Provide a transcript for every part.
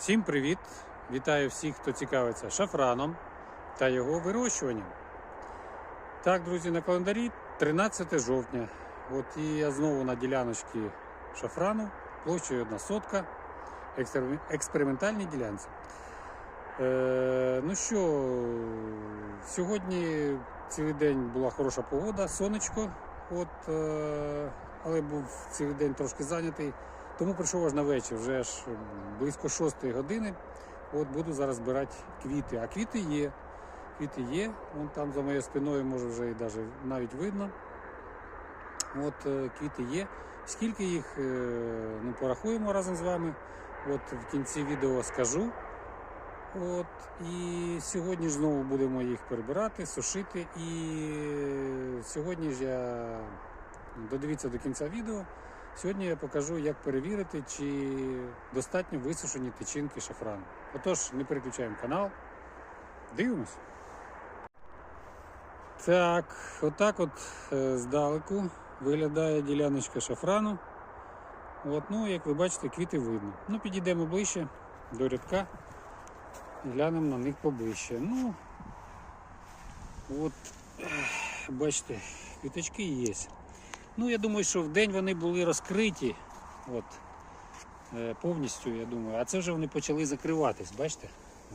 Всім привіт! Вітаю всіх, хто цікавиться шафраном та його вирощуванням. Так, друзі, на календарі 13 жовтня. От і я знову на діляночці шафрану, площею одна сотка, експерим- експериментальній ділянці. Е, ну що, сьогодні цілий день була хороша погода, сонечко, от, е, але був цілий день трошки зайнятий. Тому прийшов аж на вечір, вже аж близько 6 години. От буду зараз збирати квіти. А квіти є. Квіти є. Вон там за моєю спиною може вже і навіть видно. От е, квіти є. Скільки їх, е, ну, порахуємо разом з вами. От в кінці відео скажу. От, і сьогодні ж знову будемо їх перебирати, сушити. І сьогодні ж я додивіться до кінця відео. Сьогодні я покажу, як перевірити, чи достатньо висушені тичинки шафрану. Отож, не переключаємо канал. Дивимось. Так, отак от е, здалеку виглядає діляночка шафрану. От, ну, як ви бачите, квіти видно. Ну, підійдемо ближче до рядка і глянемо на них поближче. Ну, от, бачите, квіточки є. Ну, я думаю, що в день вони були розкриті. От, е, повністю, я думаю. А це вже вони почали закриватись, бачите?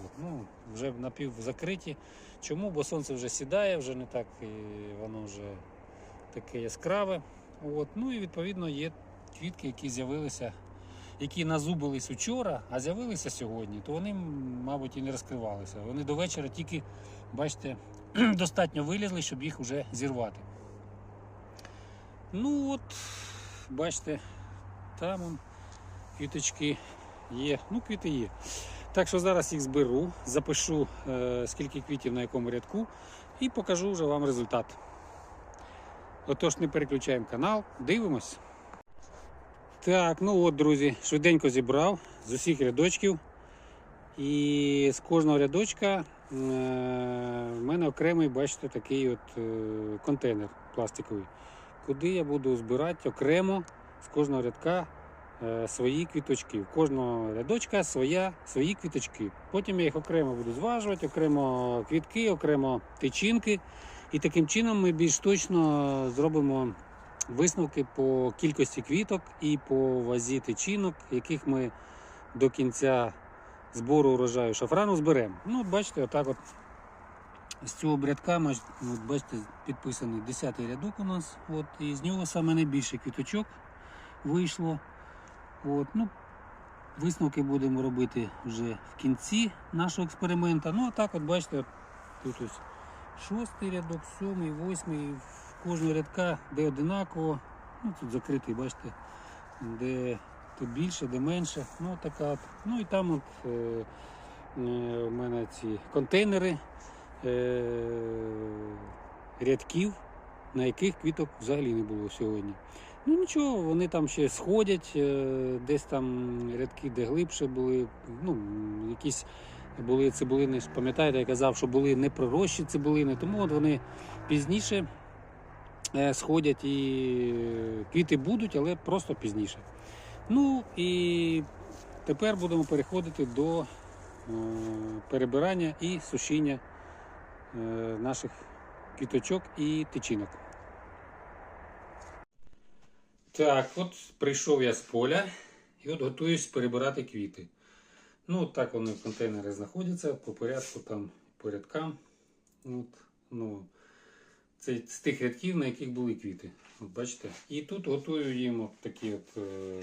От, ну, вже напів закриті. Чому? Бо сонце вже сідає, вже не так і воно вже таке яскраве. От, ну і відповідно є квітки, які з'явилися, які назубились учора, а з'явилися сьогодні, то вони, мабуть, і не розкривалися. Вони до вечора тільки, бачите, достатньо вилізли, щоб їх вже зірвати. Ну от, бачите, там он, квіточки є. Ну, квіти є. Так що зараз їх зберу, запишу, е, скільки квітів на якому рядку, і покажу вже вам результат. Отож, не переключаємо канал, дивимось. Так, ну от, друзі, швиденько зібрав з усіх рядочків. І з кожного рядочка е, в мене окремий, бачите, такий от е, контейнер пластиковий куди я буду збирати окремо з кожного рядка е, свої квіточки. У кожного рядочка своя, свої квіточки. Потім я їх окремо буду зважувати, окремо квітки, окремо тичинки. І таким чином ми більш точно зробимо висновки по кількості квіток і по вазі тичинок, яких ми до кінця збору урожаю шафрану зберемо. Ну, бачите, отак от з цього брядка, от бачите, підписаний 10 рядок у нас. От, і з нього саме найбільше квіточок вийшло. От, ну, висновки будемо робити вже в кінці нашого експерименту. Ну, а так, от бачите, тут ось шостий рядок, сьомий, восьмий. В кожного рядка, де одинаково. Ну, тут закритий, бачите, де тут більше, де менше. Ну, така от. Ну і там от, е, е, у мене ці контейнери е, рядків, на яких квіток взагалі не було сьогодні. Ну нічого, вони там ще сходять, е, десь там рядки, де глибше були, ну, якісь були цибулини, пам'ятаєте, я казав, що були не пророщі цибулини, тому от вони пізніше е, сходять і квіти будуть, але просто пізніше. Ну і тепер будемо переходити до перебирання і сушіння наших квіточок і тичинок. Так, от прийшов я з поля і от готуюсь перебирати квіти. Ну, так вони в контейнері знаходяться по порядку там по рядкам. От, ну, це з тих рядків, на яких були квіти. От бачите? І тут готую їм от такі от. Е,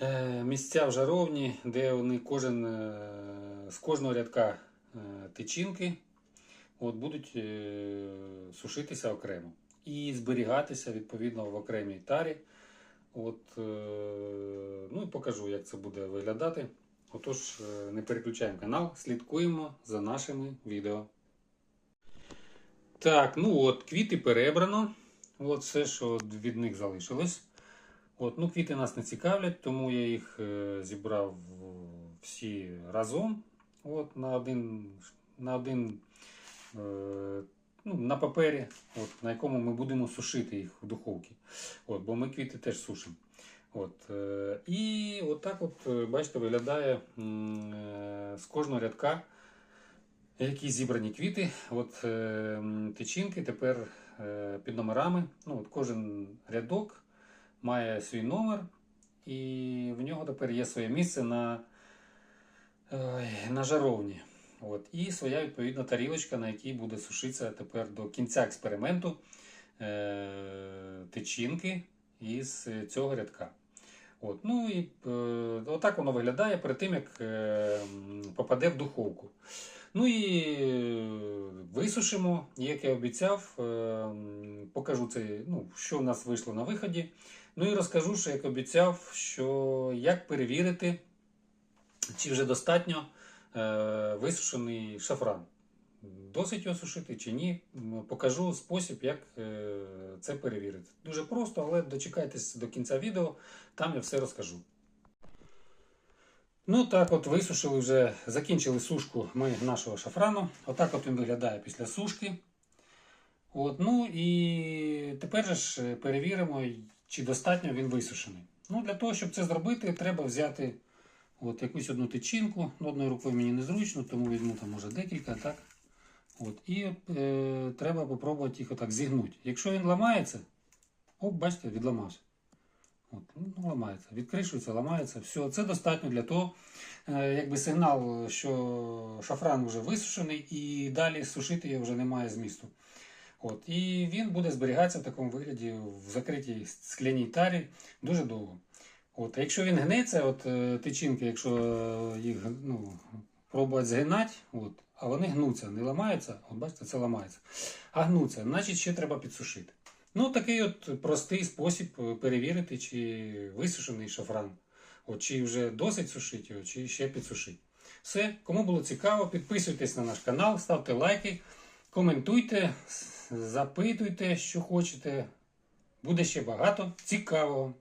е, місця в жаровні, де вони кожен е, з кожного рядка е, тичинки от, будуть е, сушитися окремо і зберігатися відповідно в окремій тарі. От, е, ну і покажу, як це буде виглядати. Отож, е, не переключаємо канал, слідкуємо за нашими відео. Так, ну от, квіти перебрано. От все, що від них залишилось. От, ну, Квіти нас не цікавлять, тому я їх е, зібрав всі разом. От, на один, на один е, ну, на папері, от, на якому ми будемо сушити їх в духовці. От, бо ми квіти теж сушимо. От, е, і отак, от, е, бачите, виглядає з кожного рядка, які зібрані квіти. От, тичинки тепер під номерами. Ну, от, кожен рядок має свій номер, і в нього тепер є своє місце на, на жаровні. От, і своя відповідна тарілочка, на якій буде сушитися тепер до кінця експерименту е, тичинки із цього рядка. От, ну і е, отак воно виглядає перед тим, як е, попаде в духовку. Ну і е, висушимо, як я обіцяв, е, покажу це, ну, що в нас вийшло на виході. Ну і розкажу, що як обіцяв, що як перевірити, чи вже достатньо е, висушений шафран. Досить його сушити чи ні. Покажу спосіб, як е, це перевірити. Дуже просто, але дочекайтесь до кінця відео, там я все розкажу. Ну так, от висушили вже, закінчили сушку ми нашого шафрану. Отак от він виглядає після сушки. От, ну і тепер ж перевіримо, чи достатньо він висушений. Ну, для того, щоб це зробити, треба взяти от якусь одну тичинку. Ну, Одною рукою мені незручно, тому візьму там може декілька, так? От, і е, треба попробувати їх отак зігнути. Якщо він ламається, оп, бачите, відламався. От, ну, ламається, відкришується, ламається. Все, це достатньо для того, е, якби сигнал, що шафран вже висушений, і далі сушити його вже немає змісту. От, і він буде зберігатися в такому вигляді в закритій скляній тарі дуже довго. От, якщо він гнеться, от е, тичинки, якщо е, їх ну, пробувати згинати, от, а вони гнуться, не ламаються, от бачите, це ламається. А гнуться, значить ще треба підсушити. Ну, такий от простий спосіб е, перевірити, чи висушений шафран. От, чи вже досить сушити його, чи ще підсушити. Все, кому було цікаво, підписуйтесь на наш канал, ставте лайки, коментуйте, запитуйте, що хочете. Буде ще багато цікавого.